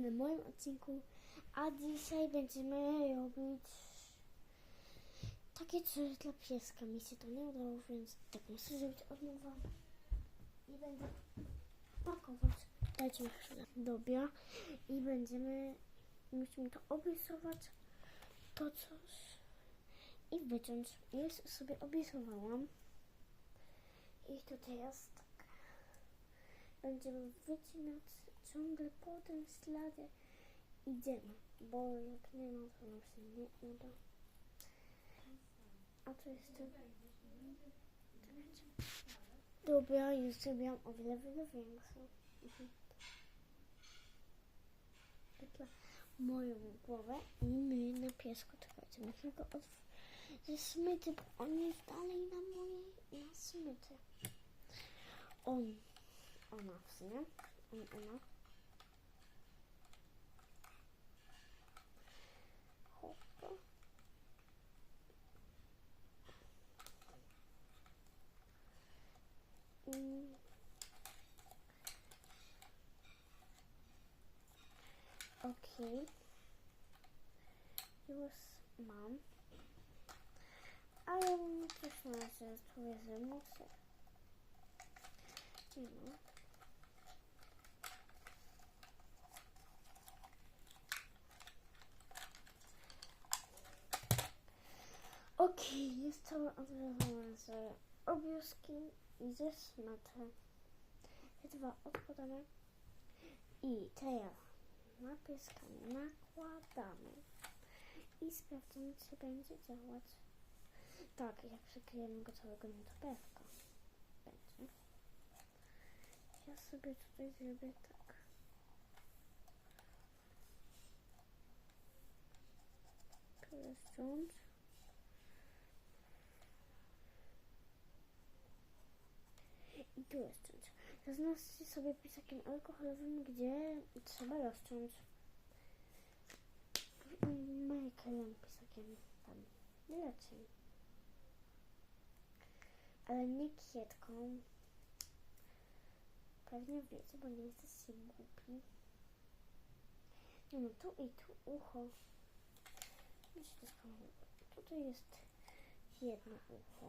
na moim odcinku. A dzisiaj będziemy robić takie coś dla pieska. Mi się to nie udało, więc tak muszę zrobić od nowa. I będę pakować. Dajcie mi chwilę. Dobra. I będziemy, musimy to obrysować. To coś. I wyciąć. Już sobie obrysowałam. I to teraz tak. Będziemy wycinać ciągle po tym śladzie. Idziemy, bo jak nie ma, to nam się nie uda. A to. Czekajcie. Dobra, już zrobiłam o wiele, wiele większą. Mhm. Moją głowę i my na piesku. Czekajcie, muszę go od... ze smyczy, bo on jest dalej na mojej, na smyczy. On, ona w sumie, on, ona. Mm. Okej. Już mam. Ale też na razie powiedzmy muszę. No. Okej, jest całe odwiązane z obwiązki i ze smatrem. Te dwa odkładamy. I teraz na pieska nakładamy. I sprawdzamy, czy będzie działać. Tak, jak przykryjemy go całego na to pewko. Będzie. Ja sobie tutaj zrobię tak. Przestrząc. I tu rozciąć. Zaznaczcie sobie pisakiem alkoholowym, gdzie trzeba rozciąć. Markerem pisakiem tam. Leci. Ale nie kietką. Pewnie wiecie, bo nie jesteście głupi. No, tu i tu ucho. Jest pomogło. Tutaj jest jedno ucho.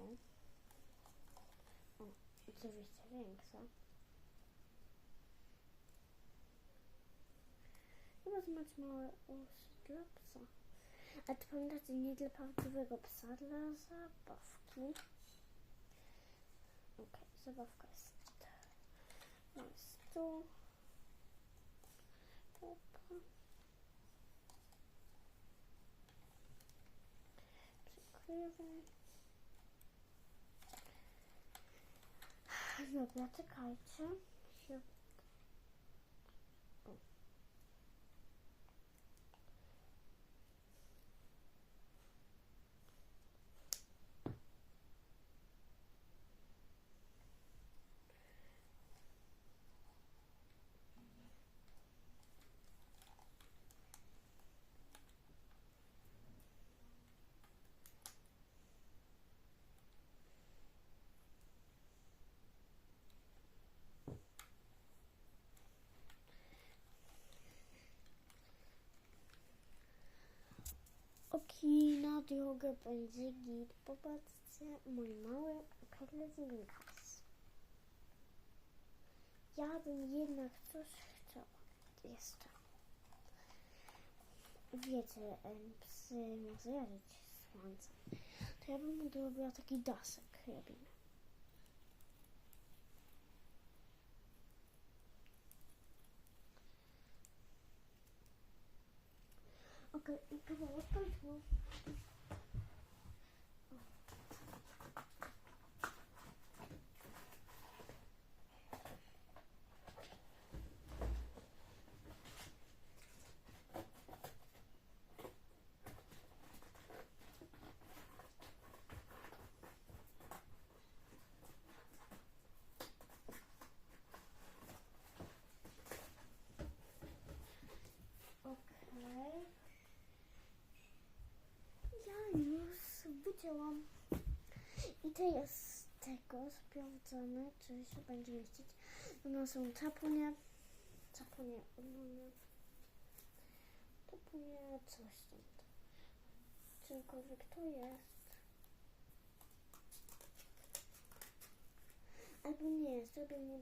O, oczywiście większe. Chyba znać małe uszy dla psa. A to pamiętacie, nie dla prawdziwego psa, dla zabawki. Okej, zabawka jest. Jest tu. Opa. Przykrywam. Dobra, czekajcie. Się... O. Okej, na drogę będzie git. Popatrzcie, mój mały Karlezinkas. Ja bym jednak coś chciała jeszcze. Wiecie, psy może jarzyć słońcem. To ja bym mu taki dasek robimy. Okej, i kawałek końcu. Okej. Ja już I teraz z tego sprawdzamy, czy się będzie mieścić. No są czapunie. Czapunie ogólnie. To nie coś tam. Czymkolwiek to jest. Albo nie, zrobię mu.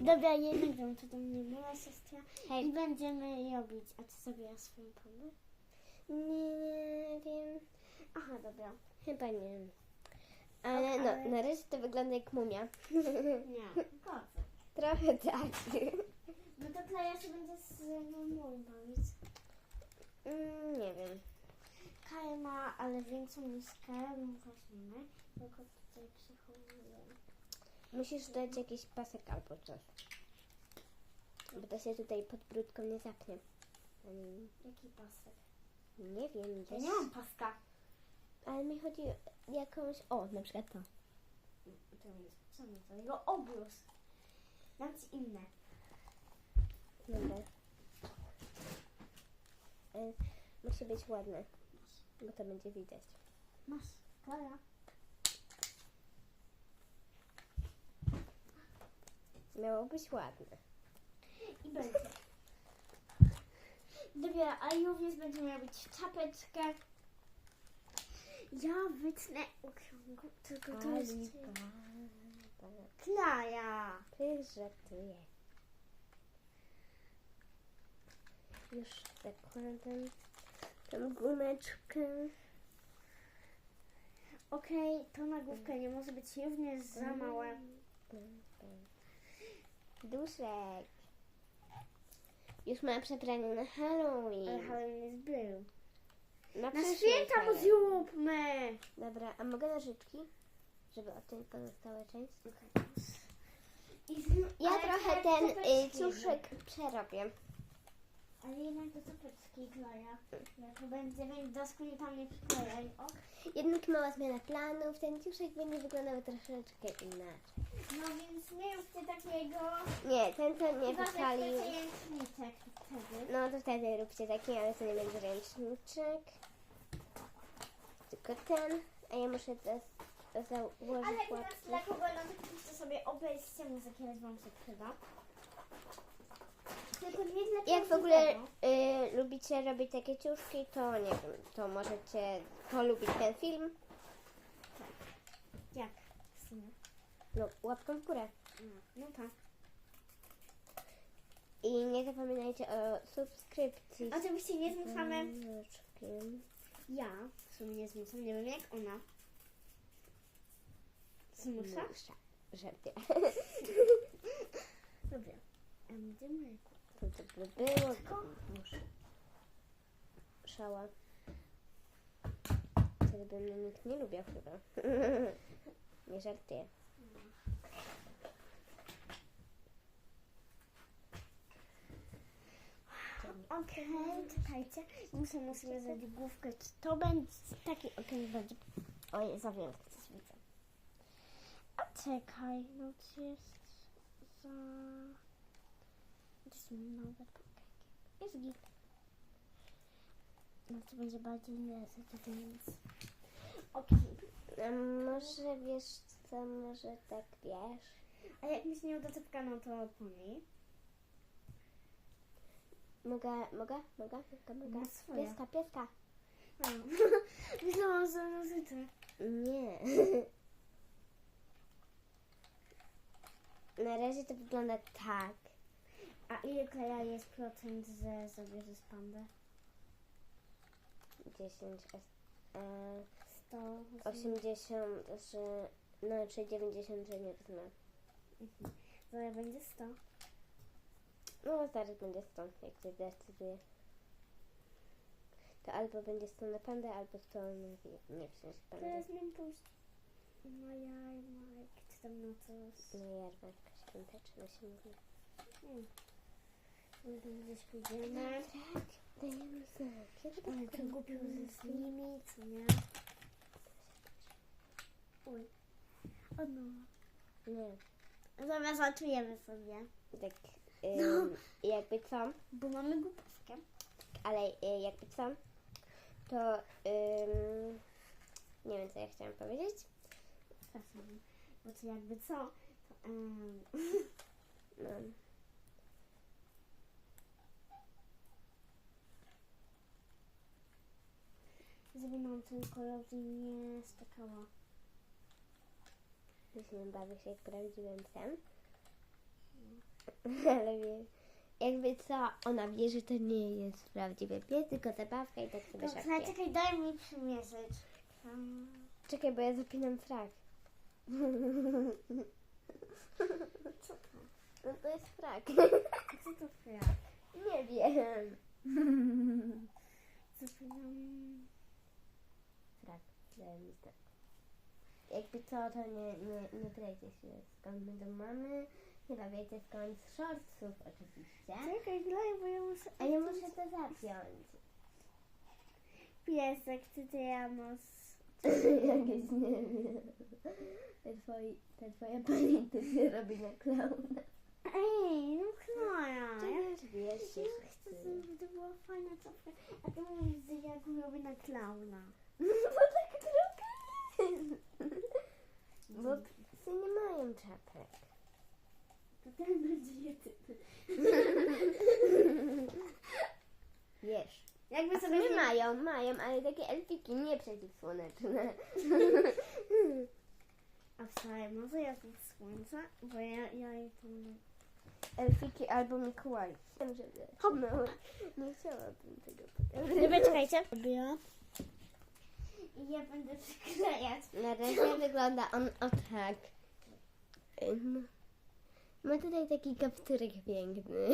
Dobra, jednak wiem, to do mnie moja siostra Hej. i będziemy robić. A ty sobie swoją pomysł? Nie wiem. Aha, dobra. Chyba nie. Ale Ok, no, ale- na razie to wygląda jak mumia. Nie, kocy. Trochę tak. No to Kleja się będzie z no, moją bawić. Mm, nie wiem. Kaja ma, ale większą miskę, no weźmiemy. Tylko tutaj przechowuję. Musisz dać jakiś pasek albo coś. Bo to się tutaj pod brudką nie zapnie. Mm, Jaki pasek? Nie wiem, Ja nie mam paska. Ale mi chodzi o jakąś... O, na przykład to. To jest potrzebny, to jego obrus. Dam ci inne. Dobra. Y, musi być ładne, bo to będzie widać. Masz, Kaja. Miało być ładne. I będzie. Dobra, a również będziemy robić czapeczkę. Ja wytnę okrągłą, tylko to jest Klaja. Ty żartuję. Już zakładam tą gumeczkę. Okej, to nagłówka nie może być również za małe. Duszek. Już ma przebranie na Halloween. Ale Halloween jest był. Na, Na przyszły święta mu zróbmy! Dobra, a mogę nożyczki? Żeby odciąć pozostałe część? I z- Ja trochę te ten y, ciuszek przerobię. Ale jednak do czapeczki Klaja. Jak to będziemy dosku nie tam nie przyklejaj, ok? Jednak mała zmiana planów. Ten ciuszek będzie wyglądał troszeczkę inaczej. No więc nie róbcie takiego. Nie, ten co nie Chyba, że wypalił. chcecie ręczniczek to wtedy. No to wtedy róbcie taki, ale to nie będzie ręczniczek. Tylko ten, a ja muszę to, to założyć Ale teraz łapki. dla kogo no to sobie obejście muzyki, jak wam się przyda. Jak w ogóle y, lubicie robić takie ciuszki, to nie wiem, to możecie polubić ten film. Jak? W sumie. No, łapką w górę. No tak. I nie zapominajcie o subskrypcji. z Oczywiście nie zmuszamy. dzwoneczkiem. Ja w sumie nie zmuszam, nie wiem jak ona. Zmusza? Musza. Żarty. Dobra. A będziemy To to by było. Muszę. Szała. Wtedy by mnie nikt nie lubił chyba. nie żartuję. Okej, czekajcie. Muszę, musimy zrobić główkę. Czy to będzie taki okej będzie. Oj, za wiele coś widzę. A czekaj, no to jest za... Nowe pakiet. Jest git. No to będzie bardziej niezły, to więc... Okej. A może wiesz co, może tak wiesz? A jak mi się nie uda czepka, no to pomij. Mogę, mogę, mogę, mogę, mogę. No swoje. Pieska, pieska. Myślałam, że nożyce. Nie. Na razie to wygląda tak. A ile kleja jest procent, że zabierzesz pandę? 10, e, 100, 80, że, no czy 90, że nie wezmę. Zaraz będzie 100. No zaraz będzie 100, jak się zdecyduje. To albo będzie 100 na pandę, albo 100 na nie, nie wziąć pandę. Teraz mi pójść na jarmark, czy tam na coś. Na jarmark świąteczny się mówi. Hmm. Gdzieś pójdziemy. Dajemy znać. Kiedy Ale tak to głupio z nimi, co nie? Oj. Od nowa. Nie. Zamiast żartujemy sobie. Tak, ym, jakby co, Bo mamy głupawkę. ale y, jakby co, to ym, nie wiem, co ja chciałam powiedzieć. Bo to jakby co? To, em, No. Kolor nie skakała. Musimy bawić się jak prawdziwym psem. Ale wiesz, jakby co, ona wie, że to nie jest prawdziwy pies, tylko zabawka i tak sobie Dobrze, szarpie. czekaj, daj mi przymierzyć. Um, Czekaj, bo ja zapinam frak. co to? No to jest frak. Co to frak? Nie wiem. Co to Frak, zajebiste. Jakby co, to nie, nie, nie pytajcie się skąd my to mamy. Chyba wiecie skąd z shortsów oczywiście. Czekaj, daj, bo ja muszę... A ja muszę to zapiąć. Piesek, ty ty Janos. Jakieś nie wiem. Te, twoi, te twoje pani to się robi na klauna. Ej, no Klara. Ja, wiesz, ja chcę, żeby to była fajna czapka. A ty mówisz, że ja go robię na klauna. No bo tak trochę. Bo psy nie mają czapek. To ten będzie jedyny. Wiesz. Jakby sobie nie nie mają, mają, ale takie elfiki nie przeciwsłoneczne. A wcale, może jak w słońca, bo ja, ja jej nie... Elfiki albo Mikołaj. Wiem, że. No, nie chciałabym tego Dobra, czekajcie. Robiła. I ja będę przyklejać. Na razie wygląda on o tak. Ma tutaj taki kapturek piękny.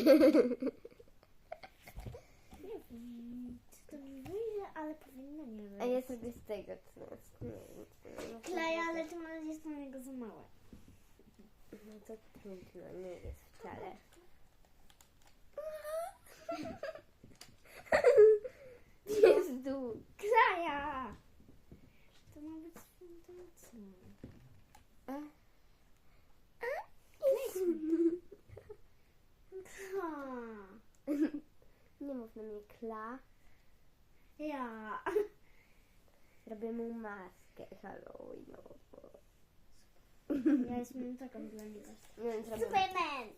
Nie wiem, czy to mi wyjdzie, ale powinno nie wyjść. A ja sobie z tego Kleję, ale to może jest na niego za małe. No to trudno, nie jest wcale. Jezu! Kraja! To ma być fundacją. Ha. Nie mów na mnie kla. Ja. Robię mu maskę Halloweenową. Ja jestem taką robię Superman!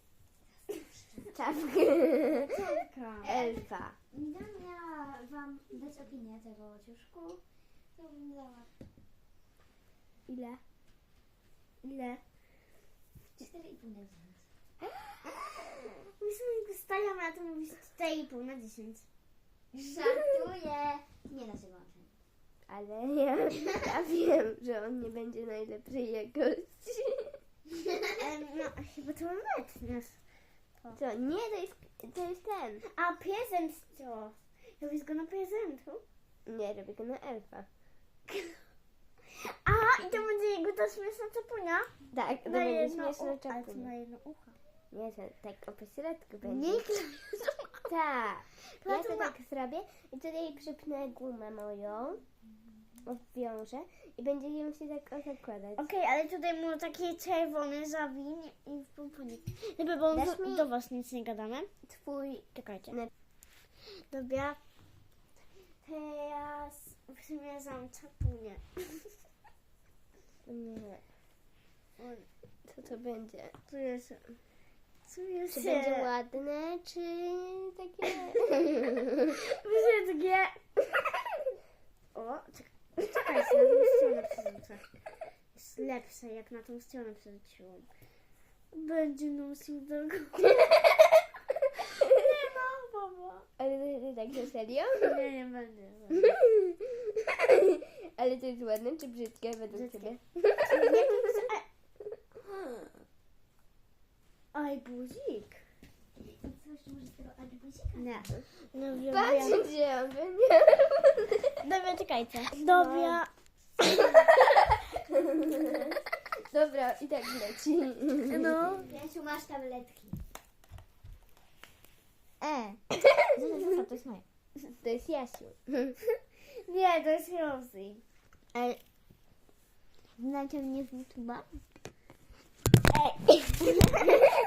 czapkę Czapka. elfa. Gdybym miała Wam dać opinię tego ciuszku, to bym dała Ile? Ile? 4,5 na 10. Myśmy go stajemy, a ty mówisz 4,5 na 10. Żartuję! Nie da się włączyć. Ale ja, ja wiem, że on nie będzie najlepszej jakości. No, chyba to metniesz. Co? Nie, to jest, to jest ten. A prezent co? Robisz go na prezentu? Nie, robię go na elfa. A, i to będzie jego ta śmieszna czepunia? Tak, to Na będzie jedno ucho. Ale to na jedno ucho. Nie, to tak o pośrodku będzie. Nie Tak. Ja to ma- tak zrobię i tutaj przypnę gumę moją, obwiążę i będzie ją się tak zakładać. Okej, ale tutaj mu taki czerwony zawin i w pomponik. Dobra, bo do, do was nic nie gadamy. Twój... Czekajcie. Dobra. Teraz przymierzam czapunię. Nie. Co to będzie? Tu jest... Jest... Czy będzie ładne, czy takie... Brzydkie. O, czek- czekajcie, na tą stronę przerzucę. Jest lepsze, jak na tą stronę przerzuciłam. Będzie nosił do góry. Nie no, baba. Ale to, to tak na serio? Nie, nie będzie. Ale to jest ładne czy brzydkie według Brzydkie. ciebie? Aj, buzik. I coś może z tego arbuzika? Nie. No wiem, Patrz, wiem. gdzie on będzie. Dobra, czekajcie. Dobra. Dobra, i tak leci. No. Jasiu, masz tabletki. E. Zostaw, to jest moje. To jest Jasiu. Nie, to jest Rosie. Ale... Znacie mnie z YouTube'a?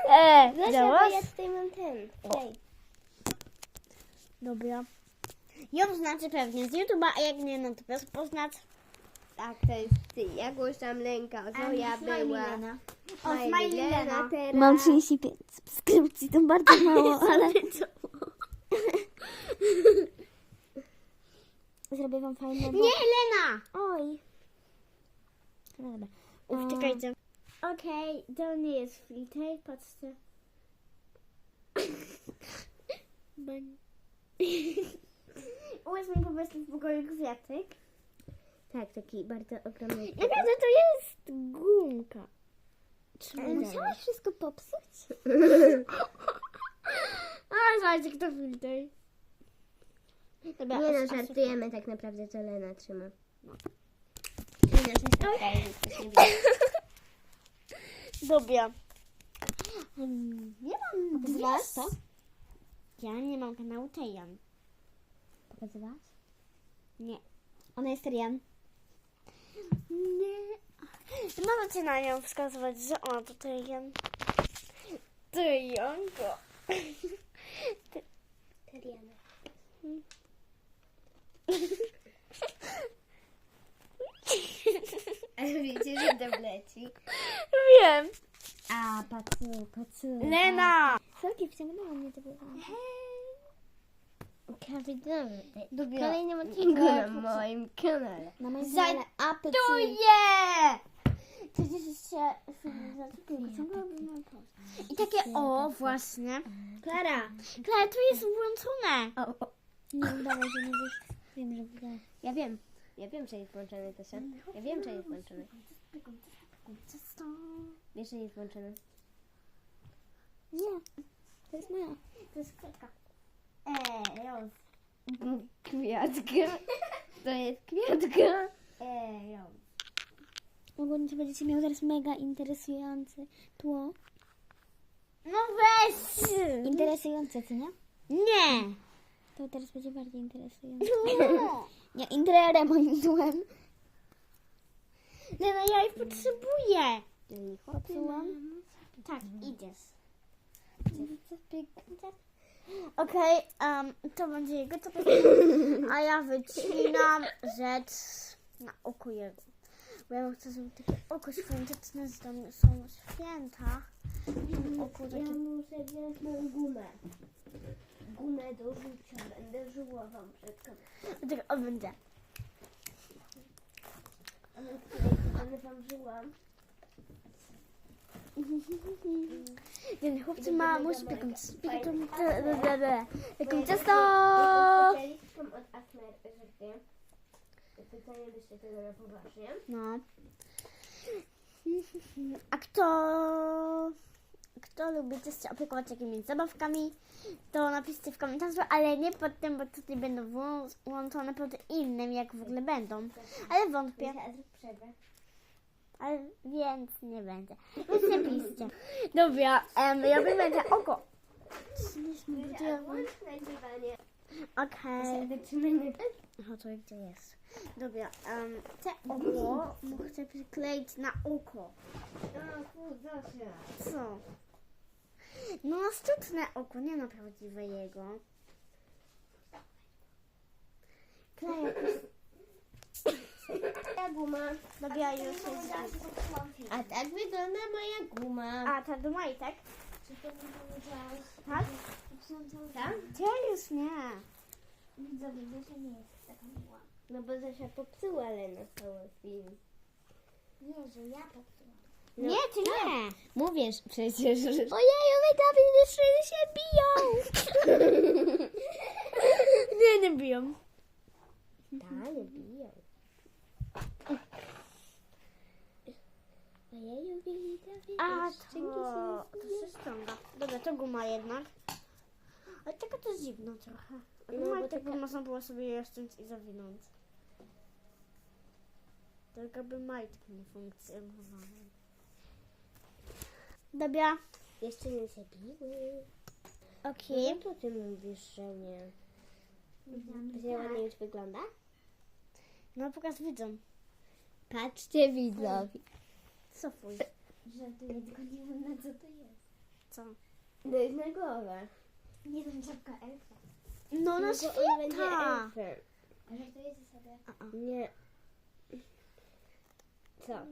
E, Zosia, bo ja tutaj mam ten. Klej. Dobra. Ją znacie pewnie z YouTube'a, a jak nie, no to bez poznać. Tak, to jest ty. Ja głoszam Lenka. Zoja była. O, Smiley Lena. teraz. Mam 35 subskrypcji, to bardzo mało, ale... Zrobię wam fajne... Nie, Lena! Oj. No dobra. Uf, czekajcie. Okej, to nie jest filter, patrzcie. Ułóż mi po prostu w pokoju kwiatek. Tak, taki bardzo ogromny. Jaka to, to jest gumka? Ale Musiałaś wszystko popsuć? A, zobaczcie, kto filter. Dobra, Nie no, żartujemy tak naprawdę, to Lena trzyma. No. Nie no. Dobra. Hmm, Nie mam Pokazywałaś dwie- to? Ja nie mam kanału Tejan. Pokazywałaś? Nie. Ona jest Rian. Nie. No Możecie na nią wskazywać, że ona to Tejan. Tejanko. Teriana. Ale wiecie, że to wleci. Wiem. A, pacu, pacu. Lena. Sorki, wciągnęła mnie to było. Kawidowy. Dobra. Kolejnym odcinku na moim kanale. Na moim Za- kanale Apple Tuje! Przecież się I takie, o właśnie. Klara. Klara, tu jest włączone. O, o. Nie udawaj, że nie wiesz. Wiem, że. Ja wiem. Ja wiem, że jest włączony, Tosia. Ja wiem, że jest włączony. Wiesz, że jest włączony. Nie, to jest moja. To jest kwiatka. Eee, roz. Kwiatka. To jest kwiatka. Eee, roz. Ogólnie to będziecie miał teraz mega interesujące tło. No weź! Interesujące, co nie? Nie! To teraz będzie bardziej interesujące. No. Nie, interiorem moim tłem. Lena, ja ich potrzebuję. Popsułam. Tak, idziesz. Okej, em, to będzie jego to A ja wycinam rzecz na oko jego. Bo ja chcę zrobić takie oko świąteczne, że tam są święta. Ja takie... muszę wziąć moją gumę. Gumę do rzucia. Będę żyła wam przed kamerą. Tak, o, będzie. Będę wam żyłam. Ten chłopcy ma, musi taką, taką, ciasto. No. A kto, kto lubi też się opiekować jakimiś zabawkami, to napiszcie w komentarzu, ale nie pod tym, bo tutaj będą włą- włączone pod innym, jak w ogóle będą. Ale wątpię, ale więc nie będzie. Więc nie piszcie. Dobra, um, robimy te oko. Okej. Zaczynamy. Aha, to gdzie jest? Dobra, um, te oko chcę przykleić na oko. O, fu, Zosia. Co? No na sztuczne oko, nie na prawdziwe jego. Kleję Ja guma. Dobra, już. A tak wygląda moja guma. A, ta do majtek? Tak? Tak? Ja już nie. Widzowie, że nie jest taka miła. No bo Zosia popsuła Lena cały film. Nie, że ja popsułam. No, nie, ty nie. Mówisz przecież, że... Ojeju, wydawcy się biją! Nie, nie biją. Tak, nie biją. Ojeju, widawcy A, to, to się ściąga. Dobra, to guma jednak. Ale taka to jest dziwna trochę. No, No, bo tak taka- by można było sobie je ściąć i zawinąć. Tak jakby majtki nie funkcjonowały. Dobra, Jeszcze nie się biły. okej. No to ty mówisz, że nie. Że ładnie już wygląda? No pokaż widzom. Patrzcie widzowie. Cofuj. Żartuję, tylko nie wiem na co to jest. Co? To jest na głowę. Nie wiem, czapka elfa. No na święta. A żartujecie sobie? Nie. Co?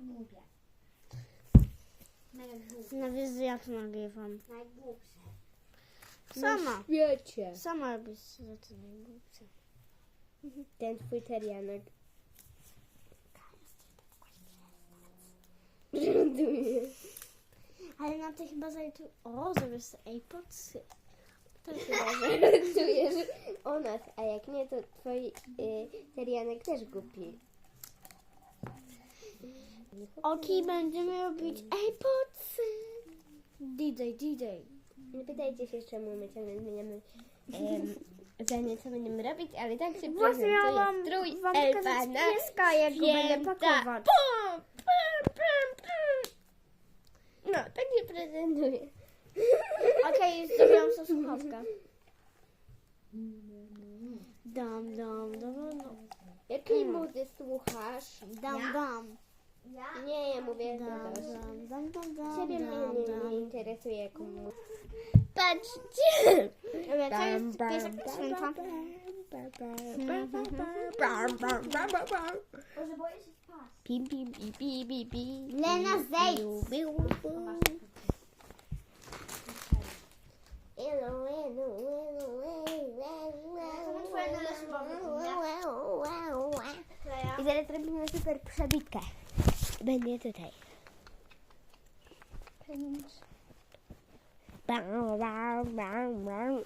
Głupie. Mega głupie. Na wiedzę jak nagrywam. Najgłupsze. Sama. Wiecie. Sama robisz rzeczy najgłupsze. Ten twój terianek. Żartuję. Ale na to chyba zajętu... O, zrobisz sobie AirPods. To chyba. Żartujesz o nas, a jak nie, to twój y, terianek też głupi. Oki, będziemy robić AirPods. DJ, DJ. Nie pytajcie się, czemu my ciągle zmieniamy em, zdanie, co będziemy robić, ale tak się Właśnie prezentuje strój wam pokazać pieska, jak go będę święta. pakować. Pum, pum, pum, pum. No, tak się prezentuje. Okej, okay, zrobiłam sobie słuchawkę. Dam, dam, dam, dam. Jakiej muzy słuchasz? Dam, dam. Ja? Nie, ja mówię do Dam, was. dam, dam, dam, dam, Ciebie mnie dam, nie, nie dam. interesuje, muzę. Patrzcie! Dobra, to jest piesek święta. Boże, boję się spać. Pi, pi, pi, pi, pi, pi. Lena, zejdź. Biu, biu, biu. Elu, To twoje nowe słowo, I zaraz robimy super przebitkę. Będzie tutaj. Bam, bam, bam, bam.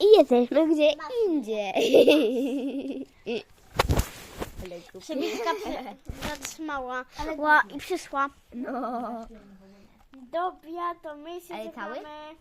I jesteśmy gdzie indziej. Przebitka zatrzymała Ła, i przyszła. No. Dobra, to my się Ale cały? żegnamy.